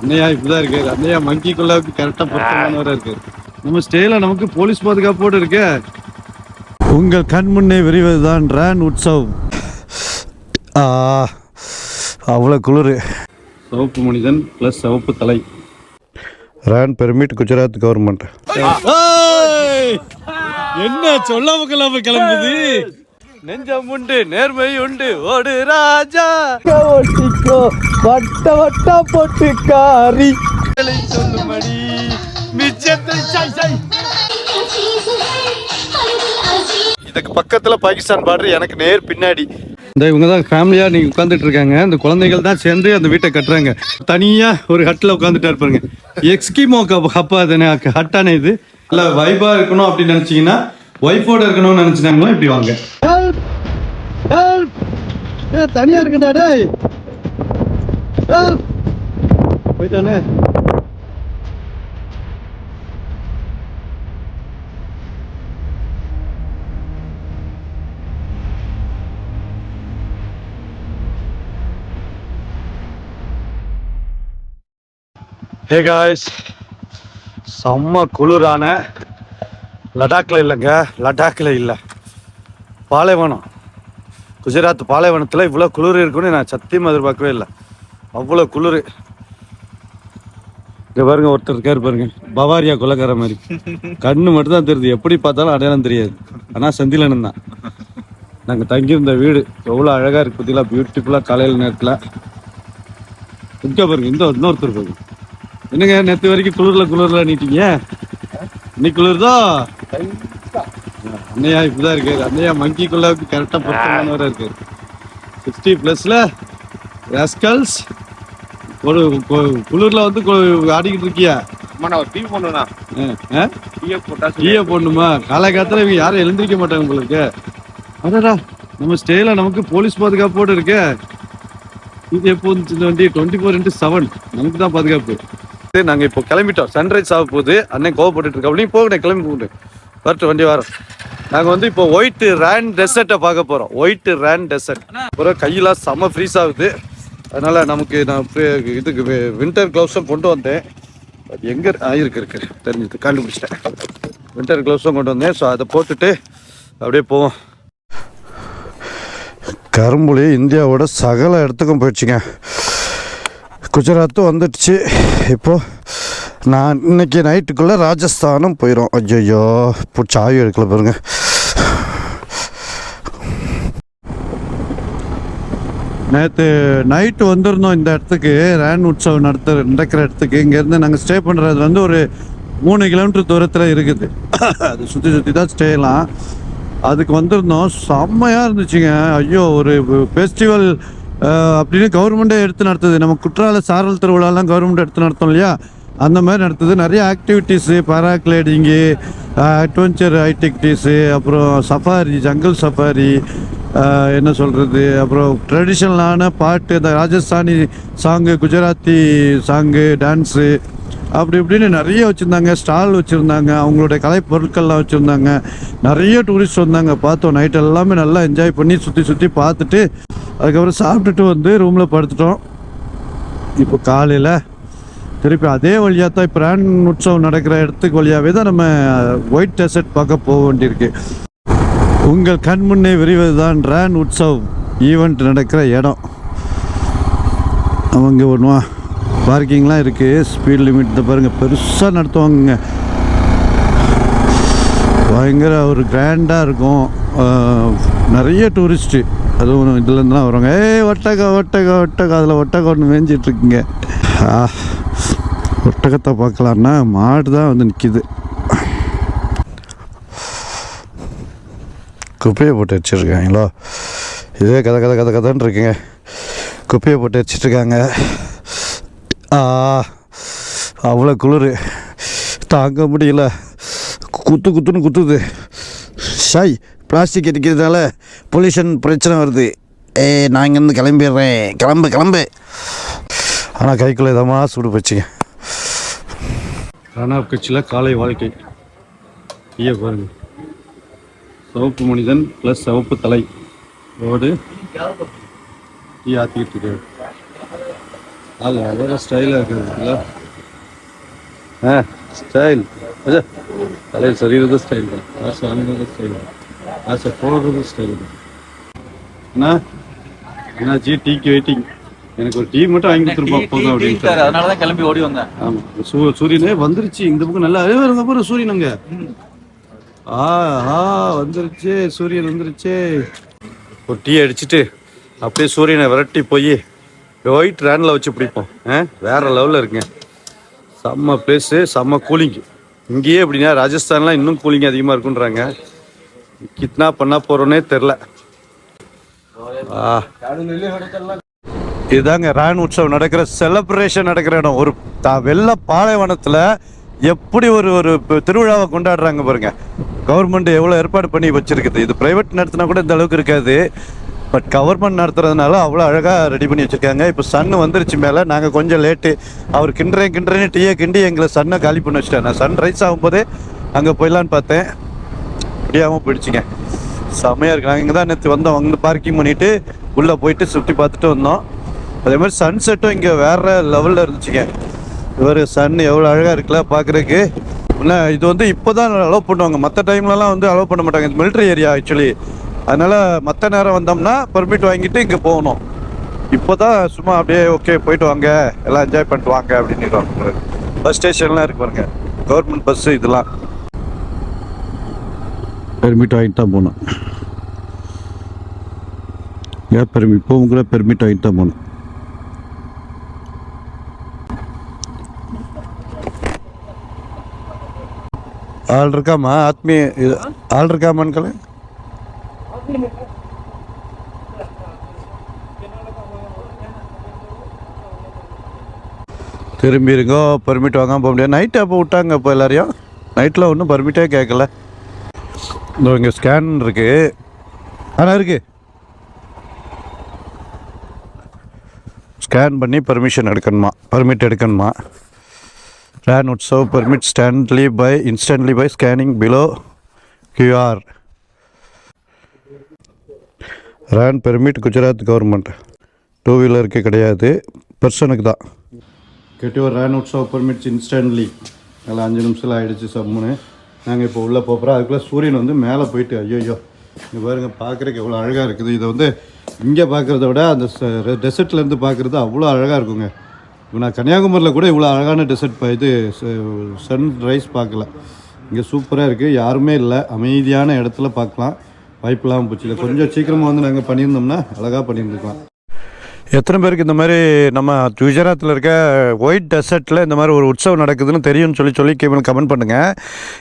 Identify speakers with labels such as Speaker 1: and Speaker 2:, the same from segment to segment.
Speaker 1: அண்ணையா இப்படிதான் இருக்கு. அண்ணையா மங்கிக்குள்ள கரெக்டா பொருத்தமானவரா இருக்கு. நம்ம ஸ்டேல நமக்கு போலீஸ் பாதுகாப்போடு இருக்கு. உங்கள் கண் முன்னே விரிவதுதான் ரேன் உற்சவ் ஆ அவ்வளோ குளிர். சிவப்பு மனிதன் ப்ளஸ் சிவப்பு தலை. ரேன் பெர்மிட் குஜராத் கவர்மெண்ட் என்ன சொல்லாம கிளம்ப கிளம்புது? நெஞ்சம் உண்டு நேர்மை உண்டு. ஓடு ராஜா. ஒட்டிக்கோ வட்ட வட்ட பொட்டுக்காரி. சொல்லுமடி. மிச்சத்தை சை சை. இதுக்கு பக்கத்துல பாகிஸ்தான் பார்டர் எனக்கு நேர் பின்னாடி. இந்த இவங்க தான் ஃபேமிலியா நீங்க உட்காந்துட்டு இருக்காங்க இந்த குழந்தைகள் தான் சேர்ந்து அந்த வீட்டை கட்டுறாங்க. தனியா ஒரு ஹட்ல உட்காந்துட்டா இருப்பாங்க எக்ஸ்கிமோ ஹப்பா தானே ஹட்டானே இது. இல்ல வைபா இருக்கணும் அப்படின்னு நினைச்சீங்கன்னா ஒய்ஃபோட இருக்கணும்னு நினைச்சாங்களா இப்படி வாங்க. தனியா இருக்குடா டேய். போயிட்டானே. ஹே காய்ஸ் செம்ம குளிரான. லடாக்ல இல்லைங்க. லடாக்ல இல்லை. பாலைவனம். குஜராத் பாலைவனத்தில் இவ்வளோ குளிர் இருக்குன்னு நான் சத்தியமாக எதிர்பார்க்கவே இல்லை. அவ்வளோ குளிர். இங்கே பாருங்க ஒருத்தர் இருக்கார் பாருங்க. பவாரியா கொலக்கார மாதிரி. கண்ணு மட்டும் தான் தெரியுது. எப்படி பார்த்தாலும் அடையாளம் தெரியாது. ஆனால் செந்திலனன் தான். நாங்கள் தங்கியிருந்த வீடு எவ்வளோ அழகாக இருக்கு பார்த்தீங்களா பியூட்டிஃபுல்லாக காலையில் நேரத்தில். இங்கே பாருங்க இந்த இன்னொருத்தர் பாருங்க என்னங்க நேற்று வரைக்கும் குளிரில் குளிர்ல நீட்டிங்க? இன்னைக்கு குளிர்தோ? அண்ணையா இப்படிதான் இருக்கு. அண்ணையா மங்கிக்குள்ள கரெக்டா பொருத்தமானவரா இருக்கு. சிக்ஸ்டி பிளஸ்ல ராஸ்கல்ஸ் ஒரு குளிர்ல வந்து ஆடிக்கிட்டு இருக்கியா?
Speaker 2: அம்மா நான் ஒரு டீ போடணும்ண்ணா. டீயை
Speaker 1: போடணுமா? காலகாலத்துல இவங்க யாரும் எழுந்திருக்க மாட்டாங்க உங்களுக்கு. அடடா நம்ம ஸ்டேல நமக்கு போலீஸ் பாதுகாப்போடு இருக்கு. இது எப்போ வந்துச்சு? வண்டி டுவெண்ட்டி ஃபோர் இன்ட்டு செவன் நமக்கு தான் பாதுகாப்பு. சரி, நாங்க இப்போ கிளம்பிட்டோம். சன்ரைஸ் ஆக போகுது. அண்ணன் கோவப்பட்டு இருக்கோம் அப்படின்னு போகணும் கிளம்பி போகணும். வரட்டும் வண்டி வரோம். நாங்க வந்து இப்போ ஒயிட் ரேன் டெசர்ட்டை பார்க்க போறோம். ஒயிட் ரேன் டெசர்ட் அப்புறம் கையெல்லாம் செம்ம ஃப்ரீஸ் ஆகுது. அதனால நமக்கு நான் இதுக்கு வின்டர் க்ளவுஸும் கொண்டு வந்தேன். அது எங்க இருக்கு? இருக்கு தெரிஞ்சது. கண்டுபிடிச்சிட்டேன். வின்டர் க்ளவுஸும் கொண்டு வந்தேன். ஸோ அதை போட்டுட்டு அப்படியே போவோம். கரும்புலி இந்தியாவோட சகல இடத்துக்கும் போயிடுச்சுங்க. குஜராத்தும் வந்துடுச்சு. இப்போ நான் இன்னைக்கு நைட்டுக்குள்ளே ராஜஸ்தானும் போயிடும் ஐயோ இப்போ சாவி எடுக்கல பாருங்க. நேற்று நைட்டு வந்திருந்தோம் இந்த இடத்துக்கு. ரேன் உற்சவம் நடத்த நடக்கிற இடத்துக்கு. இங்கேருந்து நாங்கள் ஸ்டே பண்ணுறது வந்து ஒரு மூணு கிலோமீட்டர் தூரத்தில் இருக்குது. அது சுற்றி சுற்றி தான் ஸ்டேலாம் அதுக்கு வந்திருந்தோம். செம்மையாக இருந்துச்சுங்க. ஐயோ ஒரு ஃபெஸ்டிவல் அப்படின்னு கவர்மெண்ட்டே எடுத்து நடத்துது. நம்ம குற்றால சாரல் திருவிழாலாம் கவர்மெண்ட் எடுத்து நடத்தோம் இல்லையா? அந்த மாதிரி நடத்துது. நிறைய ஆக்டிவிட்டீஸு பேராக்ளைடிங்கு அட்வென்ச்சர் ஆக்டிவிட்டீஸு அப்புறம் சஃபாரி ஜங்கல் சஃபாரி என்ன சொல்கிறது அப்புறம் ட்ரெடிஷ்னலான பாட்டு இந்த Rajasthani song Gujarati song dance அப்படி இப்படின்னு நிறைய வச்சுருந்தாங்க. ஸ்டால் வச்சுருந்தாங்க. அவங்களுடைய கலை பொருட்கள்லாம் வச்சுருந்தாங்க. நிறைய டூரிஸ்ட் வந்தாங்க. பார்த்தோம். நைட் எல்லாமே நல்லா என்ஜாய் பண்ணி சுற்றி சுற்றி பார்த்துட்டு அதுக்கப்புறம் சாப்பிட்டுட்டு வந்து ரூமில் படுத்துட்டோம். இப்போ காலையில் திருப்பி அதே வழியாக தான் இப்போ ரேன் உற்சவம் நடக்கிற இடத்துக்கு வழியாகவே தான் நம்ம ஒயிட் டெசர்ட் பார்க்க போக வேண்டியிருக்கு. உங்கள் கண் முன்னே விரிவது தான் ரேன் உற்சவ் ஈவெண்ட் நடக்கிற இடம். அவங்க ஒன்றுவா பார்க்கிங்லாம் இருக்குது ஸ்பீட் லிமிட் தான் பாருங்கள் பெருசாக நடத்துவாங்கங்க. பயங்கர ஒரு கிராண்டாக இருக்கும். நிறைய டூரிஸ்ட்டு அதுவும் இதுலேருந்துலாம் வருவாங்க. ஏய் ஒட்டக ஒட்டக ஒட்டகா அதில் ஒட்டகம் ஒன்று மேய்ஞ்சிட்ருக்குங்க ஒட்டகத்தை பார்க்கலான்னா மாடு தான் வந்து நிற்கிது குப்பையை போட்டு வச்சுருக்காங்களோ? இதே கதை கதை கதை கதைன்னு இருக்குங்க. குப்பையை போட்டு வச்சிட்ருக்காங்க. ஆ அவ்வளோ குளிர். தாங்க முடியல. குத்து குத்துன்னு குத்துது. ஷாய் பிளாஸ்டிக் அடிக்கிறதுனால பொல்யூஷன் பிரச்சனை வருது. ஏ நான் இங்கேருந்து கிளம்பிடுறேன். கிளம்பு கிளம்பு. ஆனால் கைக்குள்ளே இதமாக சூடு போச்சுங்க. பிரணாப் கட்சியில் காலை வாழ்க்கை. ஐயா பாருங்க. சிவப்பு மனிதன் ப்ளஸ் சிவப்பு தலை. ரோடு. டீ ஆற்றிக்கிட்டு இருக்காரு அது அவ்வளோ ஸ்டைலாக இருக்குதுல்ல ஆ ஸ்டைல் அஜா தலையில் சரிகிறது ஸ்டைல் தான். ஆசை அணுகிறது ஸ்டைல் தான். ஆசை போடுறது ஸ்டைல் தான். அண்ணா அண்ணா ஜி டீக்கு வெயிட்டிங் எனக்கு ஒரு டீ மட்டும் வாங்கி கொடுத்துருப்பா போதும் அப்படின்னு
Speaker 3: அதனால தான் கிளம்பி ஓடி வந்தேன்.
Speaker 1: ஆமா. சூ சூரியனே வந்துருச்சு. இந்த பக்கம் நல்லா அதே வருங்க பாரு சூரியன் அங்க. ஆ ஆ வந்துருச்சு சூரியன் வந்துருச்சு. ஒரு டீ அடிச்சிட்டு அப்படியே சூரியனை விரட்டி போய் ஒயிட் ரேனில் வச்சு பிடிப்போம். ஆ வேற லெவலில் இருக்குங்க செம்ம பிளேஸு செம்ம கூலிங் இங்கேயே எப்படின்னா ராஜஸ்தான்லாம் இன்னும் கூலிங் அதிகமாக இருக்குன்றாங்க. கிட்னா பண்ணா போகிறோன்னே தெரில ஆ. இதுதாங்க ராயன் உற்சவம் நடக்கிற செலப்ரேஷன் நடக்கிற இடம். ஒரு வெள்ள பாலைவனத்தில் எப்படி ஒரு ஒரு திருவிழாவை கொண்டாடுறாங்க பாருங்க. கவர்மெண்ட் எவ்வளோ ஏற்பாடு பண்ணி வச்சிருக்குது. இது பிரைவேட் நடத்தினா கூட இந்த அளவுக்கு இருக்காது. பட் கவர்மெண்ட் நடத்துறதுனால அவ்வளோ அழகாக ரெடி பண்ணி வச்சுருக்காங்க. இப்போ சன் வந்துருச்சு மேலே. நாங்கள் கொஞ்சம் லேட்டு அவர் கிண்டுறேன் கிண்டுறேன்னு டீயை கிண்டி எங்களை சன்னை காலி பண்ணி வச்சுட்டேன் நான் சன் ரைஸ் ஆகும்போதே அங்கே போயிடலான்னு பார்த்தேன். முடியாமல் போயிடுச்சுங்க. செம்மையாக இருக்கு. நாங்கள் இங்கே தான் நேற்று வந்தோம். அங்கே பார்க்கிங் பண்ணிவிட்டு உள்ளே போயிட்டு சுற்றி பார்த்துட்டு வந்தோம். அதே மாதிரி சன்செட்டும் இங்கே வேற லெவலில் இருந்துச்சுங்க. இவர் சன் எவ்வளோ அழகாக இருக்குல்ல பார்க்குறதுக்கு என்ன இது வந்து இப்போ தான் அலோவ் பண்ணுவாங்க மற்ற டைம்லலாம் வந்து அலோவ் பண்ண மாட்டாங்க. இது மிலிட்ரி ஏரியா ஆக்சுவலி அதனால் மற்ற நேரம் வந்தோம்னா பர்மிட் வாங்கிட்டு இங்கே போகணும். இப்போ தான் சும்மா அப்படியே ஓகே போயிட்டு வாங்க. எல்லாம் என்ஜாய் பண்ணிட்டு வாங்க அப்படின்னு பஸ் ஸ்டேஷன்லாம் இருக்கு பாருங்க. கவர்மெண்ட் பஸ்ஸு இதெல்லாம். பெர்மிட் வாங்கிட்டு தான் போகணும். ஏன் பெர்மிட் இப்போவும் கூட பெர்மிட் வாங்கிட்டு தான் போகணும். ஆள் இருக்காமா? ஆத்மீய இது ஆள் இருக்காமான்னு திரும்பி இருக்கோ பர்மிட் வாங்காம போக முடியாது. நைட்டு அப்போ விட்டாங்க இப்போ எல்லாரையும். நைட்டில் ஒன்றும் பர்மிட்டே கேட்கல இதோ இங்கே ஸ்கேன் இருக்கு. ஆனால் இருக்கு. ஸ்கேன் பண்ணி பர்மிஷன் எடுக்கணுமா? பர்மிட் எடுக்கணுமா? Rann Utsav permit instantly by instantly by scanning below QR Rann permit Gujarat government two வீலருக்கு கிடையாது பர்சனுக்கு தான் கெட்டி ஒரு ரேன் உட்சவ் பெர்மிட்ஸ் இன்ஸ்டன்ட்லி அதில் அஞ்சு நிமிஷத்தில் ஆகிடுச்சு சம்முன்னு நாங்கள் இப்போ உள்ளே போகிறோம் அதுக்குள்ளே சூரியன் வந்து மேலே போயிட்டு ஐயோ இங்கே பாருங்க பார்க்குறதுக்கு எவ்வளோ அழகாக இருக்குது இதை வந்து இங்கே பார்க்குறத விட அந்த டெசர்ட்லேருந்து பார்க்குறது அவ்வளோ அழகாக இருக்குங்க இப்போ நான் கன்னியாகுமரியில் கூட இவ்வளோ அழகான டெசர்ட் இது சன் ரைஸ் பார்க்கல. இங்கே சூப்பராக இருக்குது யாருமே இல்லை. அமைதியான இடத்துல பார்க்கலாம். வாய்ப்பெல்லாம் போச்சு. இல்லை கொஞ்சம் சீக்கிரமாக வந்து நாங்கள் பண்ணியிருந்தோம்னா அழகாக பண்ணியிருந்துக்கலாம். எத்தனை பேருக்கு இந்த மாதிரி நம்ம குஜராத்தில் இருக்க ஒயிட் டெசர்ட்டில் இந்த மாதிரி ஒரு உற்சவம் நடக்குதுன்னு தெரியும்னு சொல்லி சொல்லி கீழே கமெண்ட் பண்ணுங்கள்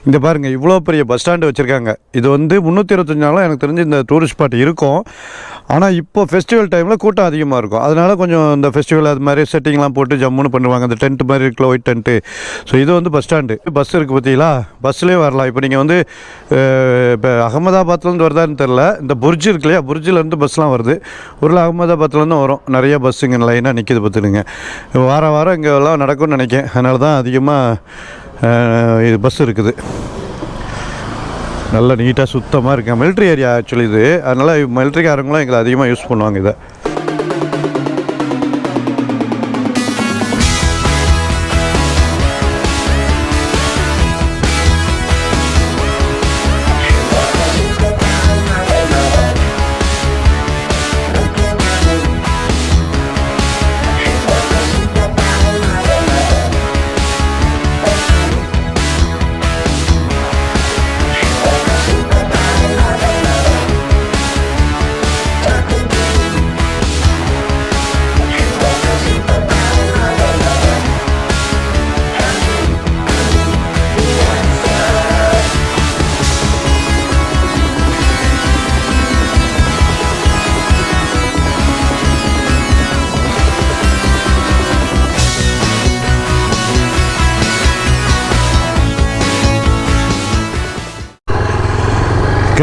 Speaker 1: இந்த பாருங்கள் இவ்வளோ பெரிய பஸ் ஸ்டாண்டு வச்சுருக்காங்க. இது வந்து முந்நூற்றி இருபத்தஞ்சு நாளும் எனக்கு தெரிஞ்சு இந்த டூரிஸ்ட் ஸ்பாட் இருக்கும். ஆனால் இப்போ ஃபெஸ்டிவல் டைமில் கூட்டம் அதிகமாக இருக்கும். அதனால் கொஞ்சம் இந்த ஃபெஸ்டிவல் அது மாதிரி செட்டிங்லாம் போட்டு ஜம்முன்னு பண்ணுவாங்க. அந்த டென்ட் மாதிரி இருக்கல ஒயிட் டென்ட்டு ஸோ இது வந்து பஸ் ஸ்டாண்டு பஸ் இருக்குது பார்த்தீங்களா? பஸ்லேயே வரலாம். இப்போ நீங்கள் வந்து இப்போ அகமதாபாத்லேருந்து வருதான்னு தெரில இந்த புர்ஜ் இருக்கு இல்லையா? புர்ஜிலேருந்து பஸ்லாம் வருது. ஒரு அகமதாபாத்லேருந்து வரும். நிறைய பஸ்ஸுங்க லைனாக நிற்கிது பார்த்துடுங்க வாரம் வாரம் இங்கே எல்லாம் நடக்கும்னு நினைக்கேன் அதனால தான் அதிகமாக இது பஸ் இருக்குது. நல்ல நீட்டாக சுத்தமாக இருக்கேன் மிலிட்ரி ஏரியா ஆக்சுவலி இது. அதனால் மிலிட்ரிக்காரங்களும் எங்களை அதிகமாக யூஸ் பண்ணுவாங்க இதை.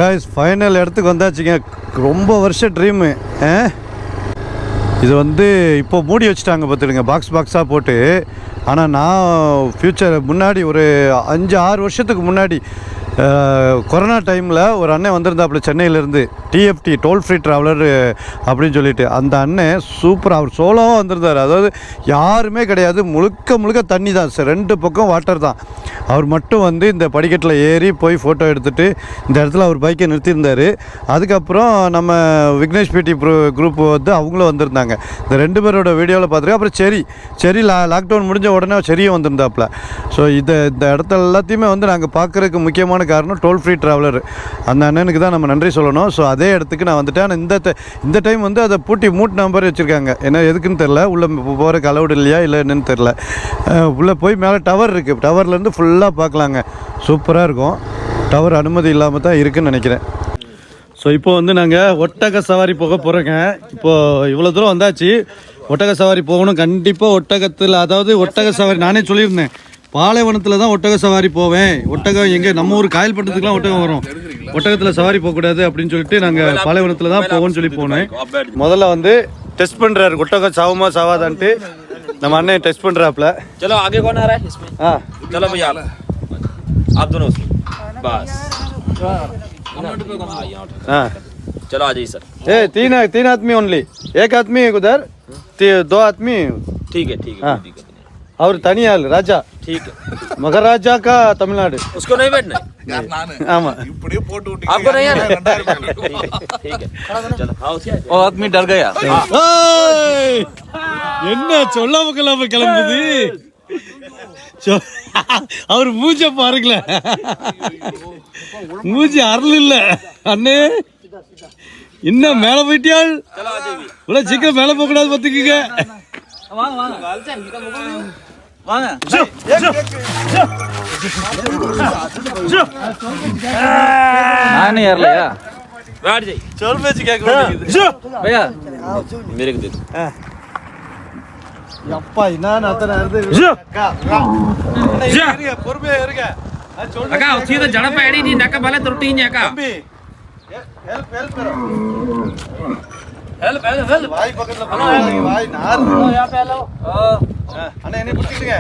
Speaker 1: காய்ஸ் ஃபைனல் இடத்துக்கு வந்தாச்சுங்க. ரொம்ப வருஷம் ட்ரீமு இது வந்து இப்போ மூடி வச்சுட்டாங்க பார்த்துடுங்க. பாக்ஸ் பாக்ஸாக போட்டு. ஆனால் நான் ஃப்யூச்சர் முன்னாடி ஒரு அஞ்சு ஆறு வருஷத்துக்கு முன்னாடி கொரோனா டைமில் ஒரு அண்ணன் வந்திருந்தாப்புல சென்னையிலேருந்து டிஎஃப்டி டோல் ஃப்ரீ ட்ராவலர் அப்படின்னு சொல்லிட்டு. அந்த அண்ணன் சூப்பராக அவர் சோலோவாக வந்திருந்தார். அதாவது யாருமே கிடையாது. முழுக்க முழுக்க தண்ணி தான். சார் ரெண்டு பக்கம் வாட்டர் தான். அவர் மட்டும் வந்து இந்த படிக்கட்டில் ஏறி போய் ஃபோட்டோ எடுத்துகிட்டு இந்த இடத்துல அவர் பைக்கை நிறுத்தியிருந்தார். அதுக்கப்புறம் நம்ம விக்னேஷ் பிடி ப்ரோ குரூப் வந்து அவங்களும் வந்திருந்தாங்க. இந்த ரெண்டு பேரோட வீடியோவில் பார்த்துருக்கேன். அப்புறம் செரி செரி லா லாக்டவுன் முடிஞ்ச உடனே செரியும் வந்திருந்தாப்புல. ஸோ இதை இந்த இடத்துல எல்லாத்தையுமே வந்து நாங்கள் பார்க்குறதுக்கு முக்கியமான காரணம் டோல் ஃப்ரீ ட்ராவலர் அந்த அண்ணனுக்கு தான் நம்ம நன்றி சொல்லணும். ஸோ அதே இடத்துக்கு நான் வந்துட்டேன். ஆனால் இந்த இந்த டைம் வந்து அதை பூட்டி மூட் நம்பர் வச்சுருக்காங்க. ஏன்னா எதுக்குன்னு தெரில உள்ளே போகிறக்கு அலௌடு இல்லையா இல்லை என்னன்னு தெரில உள்ளே போய் மேலே டவர் இருக்குது டவர்லேருந்து ஃபுல்லாக பார்க்கலாங்க. சூப்பராக இருக்கும். டவர் அனுமதி இல்லாமல் தான் இருக்குன்னு நினைக்கிறேன். ஸோ இப்போ வந்து நாங்கள் ஒட்டக சவாரி போக போகிறோங்க இப்போது இவ்வளோ தூரம் வந்தாச்சு. ஒட்டக சவாரி போகணும். கண்டிப்பாக ஒட்டகத்தில் அதாவது ஒட்டக சவாரி நானே சொல்லியிருந்தேன். பாலைவனத்தில் தான் ஒட்டக சவாரி போவேன் ஒட்டகம் எங்கே நம்ம ஊர் காயல் பட்டத்துக்குலாம் ஒட்டகம் வரும் ஒட்டகத்தில் சவாரி போகக்கூடாது அப்படின்னு சொல்லிட்டு நாங்கள் பாலைவனத்தில் தான் போவோம்னு சொல்லி போனேன் முதல்ல வந்து டெஸ்ட் பண்ணுறாரு ஒட்டகம் சாவுமா சாவாதான்ட்டு நம்ம அண்ணன் டெஸ்ட் பண்ணுறாப்புல
Speaker 2: चलो आगे कौन आ रहा है इसमें
Speaker 1: ஆ
Speaker 2: चलो भैया आप आप दोनों उसमें बस
Speaker 1: ஆ
Speaker 2: चलो आ जाइए सर
Speaker 1: ए तीन तीन आदमी ओनली एक आदमी उधर ती- दो आदमी
Speaker 2: ठीक है ठीक है
Speaker 1: हाँ।
Speaker 2: कोई दिक्कत नहीं
Speaker 1: और तनियाल राजा
Speaker 2: ठीक है
Speaker 1: மகாராஜா கா தமிழ்நாடு
Speaker 2: उसको नहीं बैठना है
Speaker 1: ஆமா
Speaker 2: आपको नहीं आना ठीक है ठीक है चलो हाँ उसी
Speaker 3: वो आदमी डर गया
Speaker 1: ஏய்! என்ன சொல்லாம கிளம்ப கிளம்புது சொ- அவர் மூஞ்ச பாருங்களேன் மூஞ்சி அருள் இல்ல அண்ணே இன்னும் மேல போயிட்டியாள்
Speaker 2: चलो आ जाइए
Speaker 1: இவ்வளவு சீக்கிரம் மேல போக கூடாது பாத்துக்கீங்க
Speaker 3: வாங்க. நானே ஏறலையா?
Speaker 1: சொல் பேச்சு கேட்க
Speaker 2: இருக்குது
Speaker 1: எப்பா என்ன அத்தனை பொறுமையா
Speaker 2: இருக்க அக்கா சீத ஜடப்ப அடி நீ நக்க பல துருட்டீங்க
Speaker 1: அக்கா. ஹெல்ப் ஹெல்ப்
Speaker 2: ஹெல்ப் ஹெல்ப்
Speaker 1: வாய் பக்கத்துல வாய் நார். யா பேலோ అన్న ఎన్ని పుట్టిగా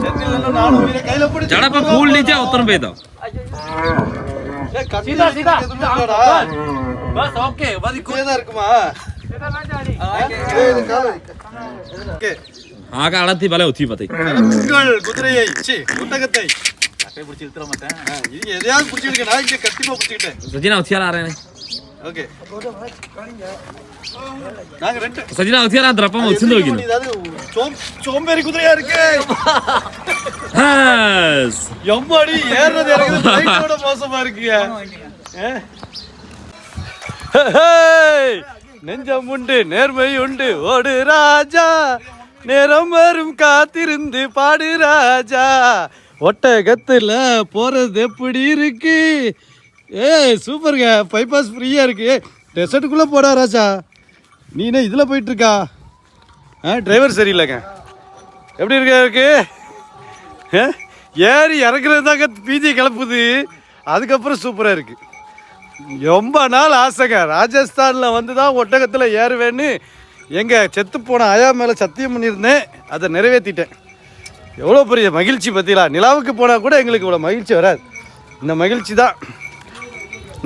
Speaker 1: చెట్టిల్లో నాను మీరు
Speaker 2: కైలో పుడి జడప కూల్ నీచే ఉత్తరం పోయిదాం
Speaker 1: సీదా సీదా
Speaker 2: బస్ ఓకే వది
Speaker 1: కూదా இருக்குமா ಆಗ ಅಳತಿ ಬಲೆ
Speaker 3: ಉತ್ತಿ ಬತ್ತೈ ಕುದುರೆ
Speaker 1: ಐಚಿ ಗುಟ್ಟಗತ್ತೈ ಅಟ್ಟೆ ಬಿಡ್ಚಿಲ್ತರ ಮತ್ತೆ ಈಗ ಎದೆಯಾಗ ಬಿಡ್ಚಿಡ್ಕೆ
Speaker 2: ನಾ ಹಿಂಗೆ ಕತ್ತಿಗೆ ಬಿಡ್ಚಿಟ್ಟೆ ಸಜಿನ
Speaker 1: ಉತ್ತಿಯಾರ ಆರೇನೆ ఓకే
Speaker 2: నాకు రెంట్ సజినా వచ్చారా ద్రపం
Speaker 1: వచ్చింది ఓకే சோம்பேறி குதிரையா இருக்கு? எம்மாடி நெஞ்சம் உண்டு நேர்மை உண்டு. ஓடு ராஜா நேரம் வரும் காத்திருந்து பாடு ராஜா. ஒட்டகத்துல போறது எப்படி இருக்கு? ஏய் சூப்பருங்க பைபாஸ் ஃப்ரீயாக இருக்குது டெசர்ட்டுக்குள்ளே போடா ராஜா. நீ என்ன இதில் போயிட்டுருக்கா? ஆ டிரைவர் சரியில்லைங்க. எப்படி இருக்க இருக்கு? ஆ? ஏறி இறக்குறது தாங்க பீதி கிளப்புது. அதுக்கப்புறம் சூப்பராக இருக்குது ரொம்ப நாள் ஆசைங்க. ராஜஸ்தானில் வந்து தான் ஒட்டகத்தில் ஏறுவேன்னு. எங்கள் செத்து போன ஆயா மேலே சத்தியம் பண்ணியிருந்தேன். அதை நிறைவேற்றிட்டேன் எவ்வளோ பெரிய மகிழ்ச்சி பற்றிலா நிலாவுக்கு போனால் கூட எங்களுக்கு இவ்வளோ மகிழ்ச்சி வராது. இந்த மகிழ்ச்சி தான்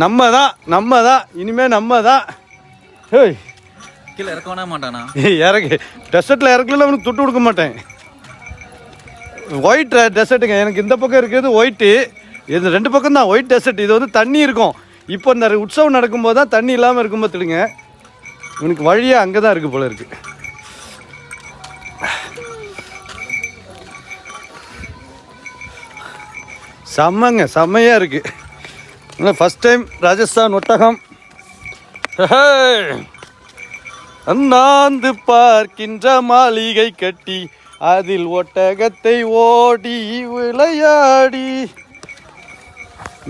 Speaker 1: நம்ம தான் நம்ம தான் இனிமேல் நம்ம தான் ஹேய்.
Speaker 3: கீழே இறக்கவே மாட்டானா?
Speaker 1: இறக்கு. டெசர்ட்டில் இறக்கல அவனுக்கு தொட்டு கொடுக்க மாட்டேன். ஒயிட் டெசர்ட்டுங்க எனக்கு இந்த பக்கம் இருக்கிறது ஒயிட்டு இது ரெண்டு பக்கம் தான் ஒயிட் டெசர்ட் இது வந்து தண்ணி இருக்கும். இப்போ இந்த உற்சவம் நடக்கும்போது தான் தண்ணி இல்லாமல் இருக்கும்போது திடுங்க இவனுக்கு வழியே அங்கே தான் இருக்குது போல இருக்கு. செம்மங்க செம்மையாக இருக்குது ஃபஸ்ட் டைம் ராஜஸ்தான் ஒட்டகம். அண்ணாந்து பார்க்கின்ற மாளிகை கட்டி அதில் ஒட்டகத்தை ஓடி விளையாடி.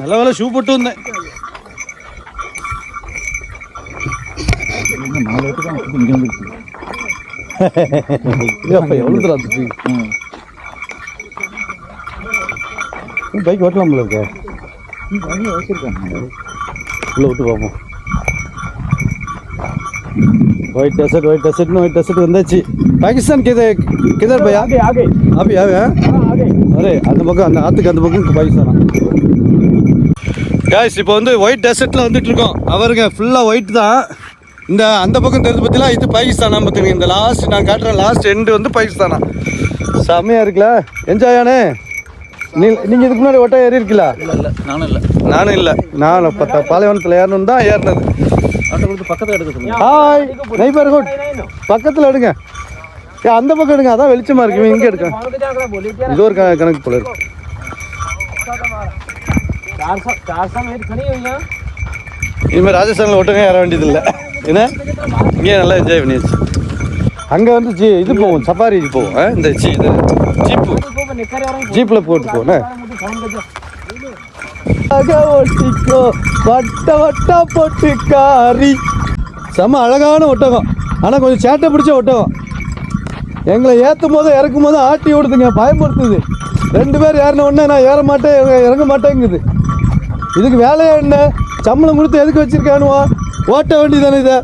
Speaker 1: நல்ல வேலை ஷூ போட்டு வந்தேன். பைக் ஓட்டலாம்ல இருக்க உள்ள விட்டு போவோம். ஒயிட் டெசர்ட் ஒயிட் டெசர்ட்னு ஒயிட் டெசர்ட் வந்தாச்சு. பாகிஸ்தான் கித கிதர் பை ஆகே ஆபி ஆகே. அரே அந்த பக்கம் அந்த ஆற்றுக்கு அந்த பக்கம் பாகிஸ்தானா. காய்ஸ் இப்போ வந்து ஒயிட் டெசர்ட்டில் வந்துட்டு இருக்கோம். அவருங்க ஃபுல்லாக ஒயிட் தான். இந்த அந்த பக்கம் தெரிஞ்சு பற்றிலாம் இது பாகிஸ்தானா பார்த்துங்க இந்த லாஸ்ட் நான் காட்டுறேன் லாஸ்ட் எண்டு வந்து பாகிஸ்தானா செம்மையாக இருக்குல்ல? என்ஜாயானே நீங்கள் இதுக்கு முன்னாடி ஒட்டை ஏறி இருக்கல
Speaker 3: இல்ல. நானும் இல்ல.
Speaker 1: நானும் இல்லை. நான் பத்த பாலைவனத்தில் ஏறணும் தான் ஏறினது.
Speaker 3: பக்கத்துல எடுக்க
Speaker 1: ஹாய் நெய்பர் குட் பக்கத்தில் எடுங்க. ஏ அந்த பக்கம் எடுங்க. அதான் வெளிச்சமாக இருக்கு. இங்கே எடுக்க இது ஒரு க- கணக்கு போல இருக்கு. இனிமேல் ராஜஸ்தானில் ஒட்டங்க ஏற வேண்டியதில்லை. என்ன? இங்கே நல்லா என்ஜாய் பண்ணியாச்சு. அங்கே வந்து ஜி இது போவோம் சஃபாரி போவோம். ஆ? இந்த ஜி இது ஜீப்பு ஜீப்பில் போட்டு போனேன் ஒட்டிக்கோ வட்ட வட்டா காரி செம்ம அழகான ஒட்டகம். ஆனால் கொஞ்சம் சேட்டை பிடிச்ச ஒட்டகம். எங்களை ஏற்றும் போது இறக்கும் போதும் ஆட்டி விடுதுங்க பயன்படுத்துது ரெண்டு பேர் ஏறின உடனே நான் ஏற மாட்டேன் இறங்க மாட்டேங்குது. இதுக்கு வேலையா என்ன? சம்பளம் கொடுத்து எதுக்கு வச்சிருக்கானுவா? ஓட்ட வேண்டியதானே இதை.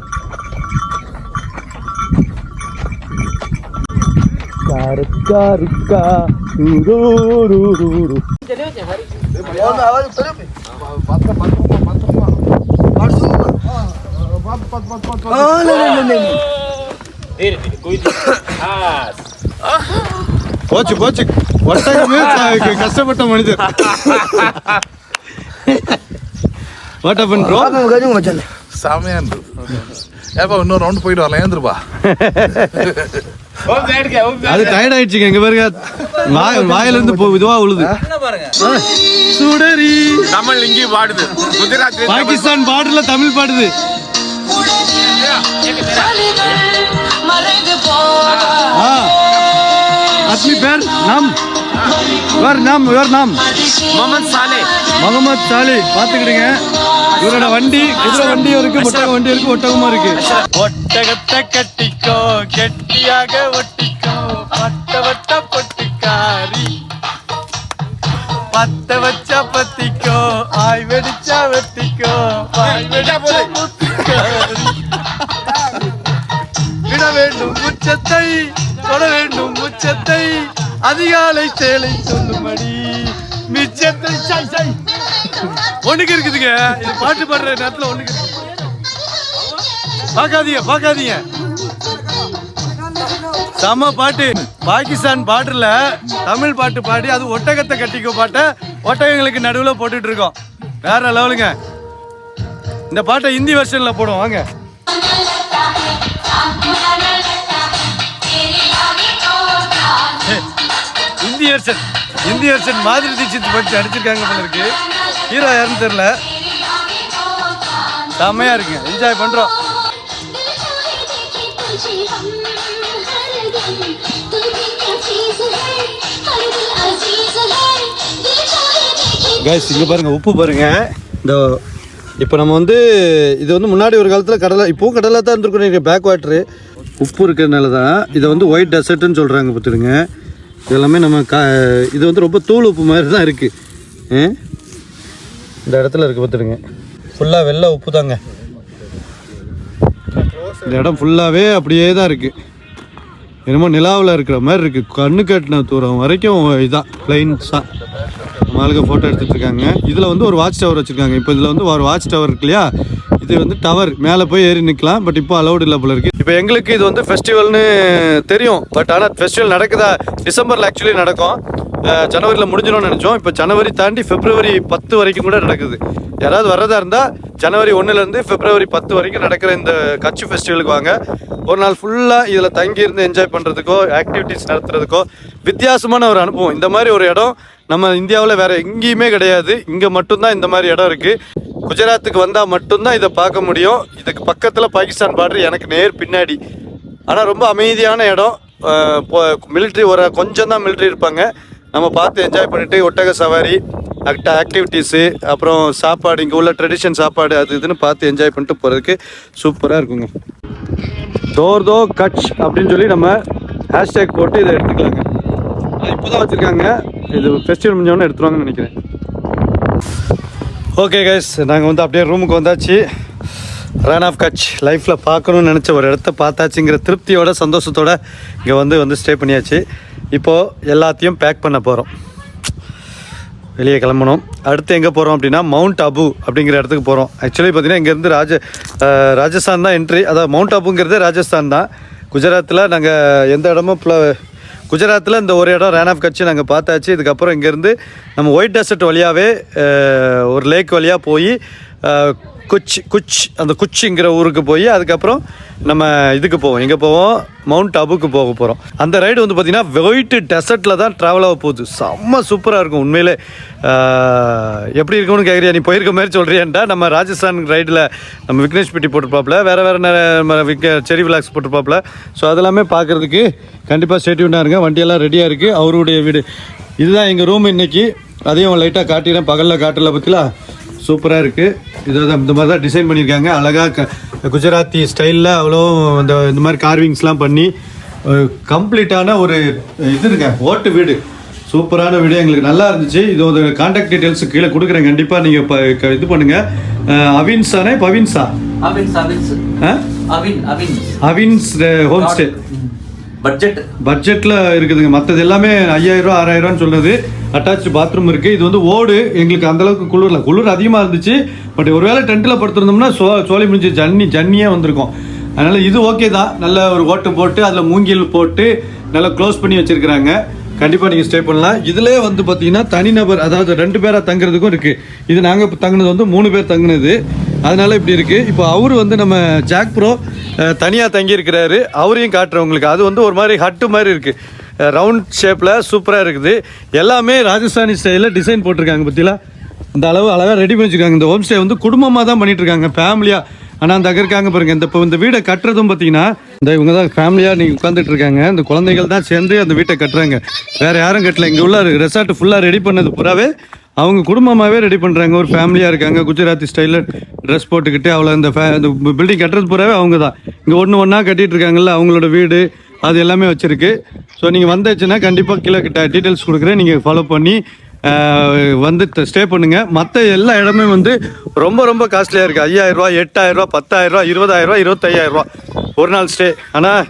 Speaker 1: காருக்கா இருக்கா போச்சு போச்சு. கஷ்டப்பட்ட மனிதர். வாட் ஹப்பன் ப்ரோ
Speaker 4: செமையா இருந்தது ஏப்பா இன்னொரு ரவுண்ட் போயிட்டு வரலாம். ஏந்திருப்பா.
Speaker 1: அது டயர்ட் ஆயிடுச்சுங்க எங்க பாருங்க. வாய் வாயில இருந்து போ இதுவா உழுது. சுடரி.
Speaker 4: தமிழ் இங்கேயும் பாடுது. குஜராத்
Speaker 1: பாகிஸ்தான் பார்டர்ல தமிழ் பாடுது. ஆ அத்மி பேர் நாம். யுவர் நாம் யுவர் நாம்.
Speaker 4: முகமது சாலே.
Speaker 1: முகமது சாலி பாத்துக்கிடுங்க இவரோட வண்டி குதிரை வண்டியும் இருக்கு ஒட்டக வண்டி இருக்கு ஒட்டகமும் இருக்கு. ஒட்டகத்தை கட்டிக்கோ கெட்டியாக ஒட்டிக்கோ பட்ட வட்ட பொட்டுக்காரி. பத்த வச்சா பத்திக்கோ ஆய் வெடிச்சா வெட்டிக்கோ வாய் வெடிச்சா முத்துக்காரி. விட வேண்டும் உச்சத்தை தொட வேண்டும் உச்சத்தை அதிகாலை சேலை சொல்லும்படி. மிச்சத்தை சை சை. ஒண்ணுக்கு இருக்குதுங்க. இது பாட்டு பாடுற நேரத்துல ஒண்ணுக்கு பாக்காதீங்க பார்க்காதீங்க பார்க்காதீங்க. செம பாட்டு. பாகிஸ்தான் பாட்டுல தமிழ் பாட்டு பாடி அது ஒட்டகத்தை கட்டிக்கோ பாட்டை ஒட்டகங்களுக்கு நடுவில் போட்டுட்டு இருக்கோம். வேற லெவலுங்க. இந்த பாட்டை ஹிந்தி வெர்ஷன்ல போடுவோம் வாங்க. ஹிந்தி வெர்ஷன் இந்திய வெர்ஷன் மாதிரி தீட்சித்து படிச்சு அடிச்சிருக்காங்க போல இருக்கு. ஹீரோ யாருன்னு தெரியல. செம்மையா இருக்குங்க. என்ஜாய் பண்றோம். கைஸ் இங்கே பாருங்கள் உப்பு பாருங்கள் இந்த இப்போ நம்ம வந்து இது வந்து முன்னாடி ஒரு காலத்தில் கடலை இப்போவும் கடலை தான் இருந்திருக்கும் பேக் வாட்டரு உப்பு இருக்கிறதுனால தான் இதை வந்து ஒயிட் டெசர்ட்னு சொல்கிறாங்க பார்த்துடுங்க இது எல்லாமே நம்ம க இது வந்து ரொம்ப தூள் உப்பு மாதிரி தான் இருக்குது இந்த இடத்துல இருக்குது பார்த்துடுங்க ஃபுல்லாக வெள்ளை உப்பு தாங்க. இந்த இடம் ஃபுல்லாகவே அப்படியே தான் இருக்குது என்னமோ நிலாவில் இருக்கிற மாதிரி இருக்குது கண்ணு கட்டின தூரம் வரைக்கும் இதான் பிளைன்ஸாக மாளுக ஃபோட்டோ எடுத்துட்டு இருக்காங்க. இதில் வந்து ஒரு வாட்ச் டவர் வச்சுருக்காங்க. இப்போ இதில் வந்து ஒரு வாட்ச் டவர் இருக்கு இல்லையா? இது வந்து டவர் மேலே போய் ஏறி நிற்கலாம் பட் இப்போ அலௌட் இல்லை போல இருக்கு. இப்போ எங்களுக்கு இது வந்து ஃபெஸ்டிவல்னு தெரியும். பட் ஆனால் ஃபெஸ்டிவல் நடக்குதா? டிசம்பரில் ஆக்சுவலி நடக்கும். ஜனவரியில் முடிஞ்சிடும்னு நினச்சோம். இப்போ ஜனவரி தாண்டி பிப்ரவரி பத்து வரைக்கும் கூட நடக்குது. யாராவது வர்றதா இருந்தால் ஜனவரி ஒன்றுலேருந்து பிப்ரவரி பத்து வரைக்கும் நடக்கிற இந்த கட்சி ஃபெஸ்டிவலுக்கு வாங்க. ஒரு நாள் ஃபுல்லாக இதில் தங்கி இருந்து என்ஜாய் பண்ணுறதுக்கோ ஆக்டிவிட்டீஸ் நடத்துறதுக்கோ வித்தியாசமான ஒரு அனுபவம். இந்த மாதிரி ஒரு இடம் நம்ம இந்தியாவில் வேறு எங்கேயுமே கிடையாது. இங்கே மட்டும்தான் இந்த மாதிரி இடம் இருக்குது குஜராத்துக்கு வந்தால் மட்டும்தான் இதை பார்க்க முடியும். இதுக்கு பக்கத்தில் பாகிஸ்தான் பார்டர் எனக்கு நேர் பின்னாடி. ஆனால் ரொம்ப அமைதியான இடம். மிலிட்ரி ஒரு கொஞ்சம் தான் மிலிட்ரி இருப்பாங்க. நம்ம பார்த்து என்ஜாய் பண்ணிட்டு ஒட்டக சவாரி அக்ட ஆக்டிவிட்டீஸு அப்புறம் சாப்பாடு இங்கே உள்ள ட்ரெடிஷன் சாப்பாடு அது இதுன்னு பார்த்து என்ஜாய் பண்ணிட்டு போகிறதுக்கு சூப்பராக இருக்குங்க. தோர் தோ கட்ச் அப்படின்னு சொல்லி நம்ம ஹேஷ்டேக் போட்டு இதை எடுத்துக்கலாங்க. இப்போ தான் வச்சுருக்காங்க. இது ஃபெஸ்டிவல் முடிஞ்சவொன்னே எடுத்துருவாங்கன்னு நினைக்கிறேன். ஓகே கைஸ் நாங்கள் வந்து அப்படியே ரூமுக்கு வந்தாச்சு. ரன் ஆஃப் கட்ச் லைஃப்பில் பார்க்கணும்னு நினச்ச ஒரு இடத்த பார்த்தாச்சுங்கிற திருப்தியோட சந்தோஷத்தோடு இங்கே வந்து வந்து ஸ்டே பண்ணியாச்சு. இப்போது எல்லாத்தையும் பேக் பண்ண போகிறோம் வெளியே கிளம்பணும். அடுத்து எங்கே போகிறோம் அப்படின்னா மவுண்ட் அபு அப்படிங்கிற இடத்துக்கு போகிறோம் ஆக்சுவலி பார்த்தீங்கன்னா இங்கேருந்து ராஜ ராஜஸ்தான் தான் என்ட்ரி அதாவது மவுண்ட் அபுங்கிறதே ராஜஸ்தான் தான். குஜராத்தில் நாங்கள் எந்த இடமும் ப்ள குஜராத்தில் இந்த ஒரு இடம் ரேன் ஆஃப் கட்சி நாங்கள் பார்த்தாச்சு. இதுக்கப்புறம் இங்கேருந்து நம்ம ஒயிட் டெசர்ட் வழியாகவே ஒரு லேக் வழியாக போய் குச் குச் அந்த குச்சிங்கிற ஊருக்கு போய் அதுக்கப்புறம் நம்ம இதுக்கு போவோம். எங்கே போவோம்? மவுண்ட் அபுக்கு போக போகிறோம் அந்த ரைடு வந்து பார்த்திங்கன்னா வெயிட்டு டெசர்ட்டில் தான் ட்ராவல் ஆக போகுது. செம்ம சூப்பராக இருக்கும். உண்மையிலே எப்படி இருக்கும்னு கேட்குறியா நீ போயிருக்க மாதிரி சொல்கிறியான்டா நம்ம ராஜஸ்தான் ரைடில் நம்ம விக்னேஷ் பெட்டி போட்டிருப்பாப்புல வேறு வேறு நம்ம விக்க செரி விலாக்ஸ் போட்டிருப்பாப்புல ஸோ அதெல்லாமே பார்க்குறதுக்கு கண்டிப்பாக ஸ்டேட்யூனாக இருங்க. வண்டியெல்லாம் ரெடியாக இருக்குது அவருடைய வீடு. இதுதான் எங்கள் ரூம் இன்னைக்கு. அதையும் லைட்டாக காட்டிடுறேன். பகலில் காட்டல பற்றிலாம் சூப்பராக இருக்குது இது இந்த மாதிரி தான் டிசைன் பண்ணியிருக்காங்க அழகாக குஜராத்தி ஸ்டைலில் அவ்வளோ இந்த இந்த மாதிரி கார்விங்ஸ்லாம் பண்ணி கம்ப்ளீட்டான ஒரு இது இருக்க ஓட்டு வீடு. சூப்பரான வீடு எங்களுக்கு நல்லா இருந்துச்சு. இது ஒரு கான்டாக்ட் டீட்டெயில்ஸ் கீழே கொடுக்குறேன். கண்டிப்பாக நீங்கள் இது பண்ணுங்கள் அவின்ஸானே பவின்ஸா?
Speaker 3: அவின்ஸ் அவின்ஸ். அவின்
Speaker 1: அவின்ஸ். ஹோம் ஸ்டே
Speaker 3: பட்ஜெட்
Speaker 1: பட்ஜெட்டில் இருக்குதுங்க. மற்றது எல்லாமே ஐயாயிரம் ரூபா ஆறாயிரம் ரூபான்னு சொல்லுது அட்டாச் பாத்ரூம் இருக்குது இது வந்து ஓடு. எங்களுக்கு அந்த அளவுக்கு குளிர்ல குளிர் அதிகமாக இருந்துச்சு. பட் ஒருவேளை டென்ட்டில் படுத்திருந்தோம்னா சோ சோழி முடிஞ்சு ஜன்னி ஜன்னியே வந்திருக்கும். அதனால் இது ஓகே தான். நல்ல ஒரு ஓட்டு போட்டு அதில் மூங்கில் போட்டு நல்லா க்ளோஸ் பண்ணி வச்சிருக்கிறாங்க. கண்டிப்பாக நீங்கள் ஸ்டே பண்ணலாம். இதிலே வந்து பார்த்தீங்கன்னா தனிநபர் அதாவது ரெண்டு பேராக தங்குறதுக்கும் இருக்குது இது நாங்கள் இப்போ தங்குனது வந்து மூணு பேர் தங்குனது. அதனால இப்படி இருக்குது இப்போ அவர் வந்து நம்ம ஜாக் ப்ரோ தனியாக தங்கியிருக்கிறாரு. அவரையும் காட்டுறவங்களுக்கு அது வந்து ஒரு மாதிரி ஹட்டு மாதிரி இருக்குது ரவுண்ட் ஷேப்பில் சூப்பராக இருக்குது. எல்லாமே ராஜஸ்தானி ஸ்டைலில் டிசைன் போட்டிருக்காங்க பற்றிலாம் அந்த அளவு அழகாக ரெடி பண்ணி வச்சுருக்காங்க. இந்த ஹோம் ஸ்டே வந்து குடும்பமாக தான் பண்ணிட்டு இருக்காங்க. ஃபேமிலியாக ஆனால் அந்த அங்கே இருக்காங்க பாருங்க. இந்த இப்போ இந்த வீடை கட்டுறதும் பார்த்தீங்கன்னா இந்த இவங்க தான் ஃபேமிலியாக நீங்கள் உட்காந்துட்டு இருக்காங்க. இந்த குழந்தைகள் தான் சேர்ந்து அந்த வீட்டை கட்டுறாங்க. வேறு யாரும் கட்டல. இங்கே உள்ள ரெசார்ட் ஃபுல்லாக ரெடி பண்ணது பூராவே அவங்க குடும்பமாகவே ரெடி பண்ணுறாங்க ஒரு ஃபேமிலியாக இருக்காங்க. குஜராத்தி ஸ்டைலில் ட்ரெஸ் போட்டுக்கிட்டு அவ்வளோ அந்த ஃபே அந்த பில்டிங் கட்டுறது பூராவே அவங்க தான் இங்கே ஒன்று ஒன்றா கட்டிகிட்டு இருக்காங்கல்ல அவங்களோட வீடு அது எல்லாமே வச்சுருக்கு. ஸோ நீங்கள் வந்தாச்சுன்னா கண்டிப்பாக கீழே டீட்டெயில்ஸ் கொடுக்குறேன். நீங்கள் ஃபாலோ பண்ணி வந்து ஸ்டே பண்ணுங்க. மற்ற எல்லா இடமே வந்து ரொம்ப ரொம்ப காஸ்ட்லியாக இருக்குது ஐயாயிரரூவா எட்டாயிரரூவா பத்தாயிரரூவா இருபதாயிரரூவா இருபத்தையாயிரரூவா ஒரு நாள் ஸ்டே ஆனால்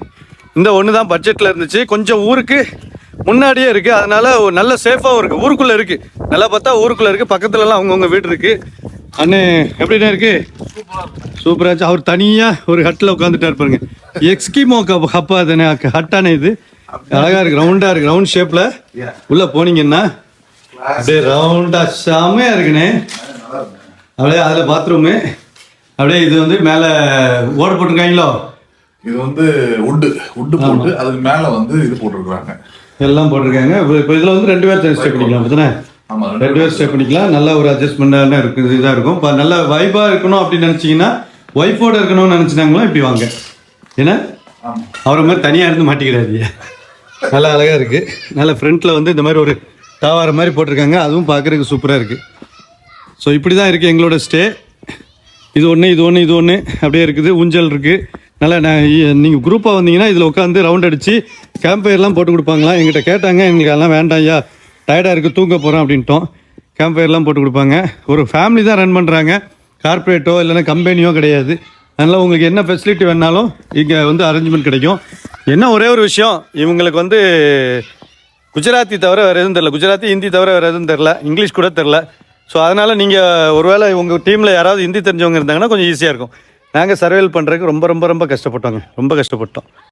Speaker 1: இந்த ஒன்று தான் பட்ஜெட்டில் இருந்துச்சு. கொஞ்சம் ஊருக்கு முன்னாடியே இருக்குது அதனால் நல்ல சேஃபாகவும் இருக்குது ஊருக்குள்ளே இருக்குது நல்லா பார்த்தா ஊருக்குள்ளே இருக்குது பக்கத்துலலாம் அவங்கவுங்க வீடு இருக்குது அண்ணே எப்படிண்ணே இருக்குது சூப்பராச்சு அவர் தனியாக ஒரு ஹட்டில் உட்காந்துட்டாரு பாருங்க. எக்ஸ்கிமோ கப் ஹப்பா தானே ஹட்டானே இது. அழகா இருக்கு ரவுண்டா இருக்கு. ரவுண்ட் ஷேப்ல உள்ள போனீங்கன்னா அப்படியே ரவுண்டா செமையா இருக்குண்ணே. அப்படியே அதுல பாத்ரூமு அப்படியே இது வந்து மேல ஓடு போட்டிருக்காங்களோ?
Speaker 4: இது வந்து உட்டு உட்டு போட்டு அதுக்கு மேல வந்து இது போட்டிருக்காங்க
Speaker 1: எல்லாம் போட்டிருக்காங்க. இப்போ இதுல வந்து ரெண்டு பேர் ஸ்டே பண்ணிக்கலாம் அப்படிதானே
Speaker 4: ஆமா
Speaker 1: ரெண்டு பேர் ஸ்டே பண்ணிக்கலாம். நல்ல ஒரு அட்ஜஸ்ட்மெண்ட்டான இருக்குது. இதாக இருக்கும். இப்போ நல்ல வைபாக இருக்கணும் அப்படின்னு நினச்சிங்கன்னா ஒய்ஃபோட இருக்கணும்னு நினச்சினாங்களோ இப்படி வாங்க. ஏன்னா அவரை மாதிரி தனியாக இருந்து மாட்டிக்கிறாதீங்க. நல்லா அழகாக இருக்குது நல்ல ஃப்ரண்ட்டில் வந்து இந்த மாதிரி ஒரு தாவார மாதிரி போட்டிருக்காங்க. அதுவும் பார்க்குறதுக்கு சூப்பராக இருக்குது ஸோ இப்படி தான் இருக்குது எங்களோட ஸ்டே இது ஒன்று இது ஒன்று இது ஒன்று அப்படியே இருக்குது. ஊஞ்சல் இருக்குது நல்லா நான் நீங்கள் குரூப்பாக வந்தீங்கன்னா இதில் உட்காந்து ரவுண்ட் அடித்து கேம்ப் ஃபயர்லாம் போட்டு கொடுப்பாங்களாம் எங்கிட்ட கேட்டாங்க. எங்களுக்கு அதெல்லாம் வேண்டாம் ஐயா. டயர்டாக இருக்குது தூங்க போகிறோம் அப்படின்ட்டோம். கேம்ப் ஃபயர்லாம் போட்டு கொடுப்பாங்க. ஒரு ஃபேமிலி தான் ரன் பண்ணுறாங்க கார்ப்பரேட்டோ இல்லைன்னா கம்பெனியோ கிடையாது. அதனால் உங்களுக்கு என்ன ஃபெசிலிட்டி வேணாலும் இங்கே வந்து அரேஞ்ச்மெண்ட் கிடைக்கும். என்ன ஒரே ஒரு விஷயம் இவங்களுக்கு வந்து குஜராத்தி தவிர வேறு எதுவும் தெரில குஜராத்தி ஹிந்தி தவிர வேறு எதுவும் தெரில இங்கிலீஷ் கூட தெரில ஸோ அதனால் நீங்கள் ஒருவேளை உங்கள் டீமில் யாராவது ஹிந்தி தெரிஞ்சவங்க இருந்தாங்கன்னா கொஞ்சம் ஈஸியாக இருக்கும். நாங்கள் சர்வேல் பண்ணுறதுக்கு ரொம்ப ரொம்ப ரொம்ப கஷ்டப்பட்டோங்க. ரொம்ப கஷ்டப்பட்டோம்.